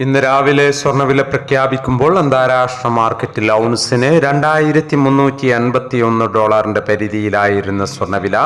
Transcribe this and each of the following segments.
ഇന്ന് രാവിലെ സ്വർണവില പ്രഖ്യാപിക്കുമ്പോൾ അന്താരാഷ്ട്ര മാർക്കറ്റിൽ ഔൺസിന് രണ്ടായിരത്തി മുന്നൂറ്റി അൻപത്തി ഒന്ന് ഡോളറിന്റെ പരിധിയിലായിരുന്ന സ്വർണവില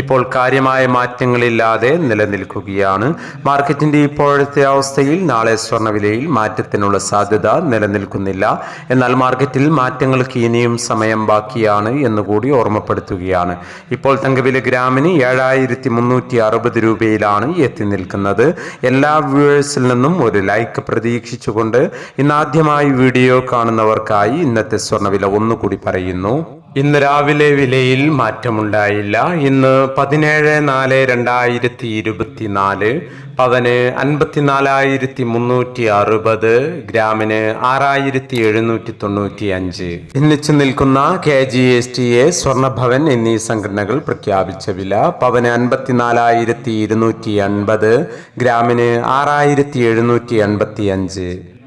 ഇപ്പോൾ കാര്യമായ മാറ്റങ്ങളില്ലാതെ നിലനിൽക്കുകയാണ്. മാർക്കറ്റിന്റെ ഇപ്പോഴത്തെ അവസ്ഥയിൽ നാളെ സ്വർണവിലയിൽ മാറ്റത്തിനുള്ള സാധ്യത നിലനിൽക്കുന്നില്ല. എന്നാൽ മാർക്കറ്റിൽ മാറ്റങ്ങൾക്ക് ഇനിയും സമയം ബാക്കിയാണ് എന്നുകൂടി ഓർമ്മപ്പെടുത്തുകയാണ്. ഇപ്പോൾ തങ്കവില ഗ്രാമിന് ഏഴായിരത്തി മുന്നൂറ്റി അറുപത് രൂപയിലാണ് എത്തി നിൽക്കുന്നത്. എല്ലാ വ്യൂവേഴ്സിൽ നിന്നും ഒരു ലൈക്ക് പ്രതീക്ഷിച്ചുകൊണ്ട് ഇന്നാദ്യമായി വീഡിയോ കാണുന്നവർക്കായി ഇന്നത്തെ സ്വർണവില ഒന്നുകൂടി പറയുന്നു. ഇന്ന് രാവിലെ വിലയിൽ മാറ്റമുണ്ടായില്ല. ഇന്ന് പതിനേഴ് നാല് രണ്ടായിരത്തി ഇരുപത്തിനാല് പവന് അൻപത്തിനാലായിരത്തി മുന്നൂറ്റി അറുപത് ഗ്രാമിന് ആറായിരത്തി എഴുന്നൂറ്റി തൊണ്ണൂറ്റി അഞ്ച് ഭിന്നിച്ചു നിൽക്കുന്ന K G S T A Swarnabhavan എന്നീ സംഘടനകൾ പ്രഖ്യാപിച്ച വില പവന് അൻപത്തിനാലായിരത്തി ഇരുന്നൂറ്റി അൻപത് ഗ്രാമിന് ആറായിരത്തി എഴുന്നൂറ്റി എൺപത്തി അഞ്ച്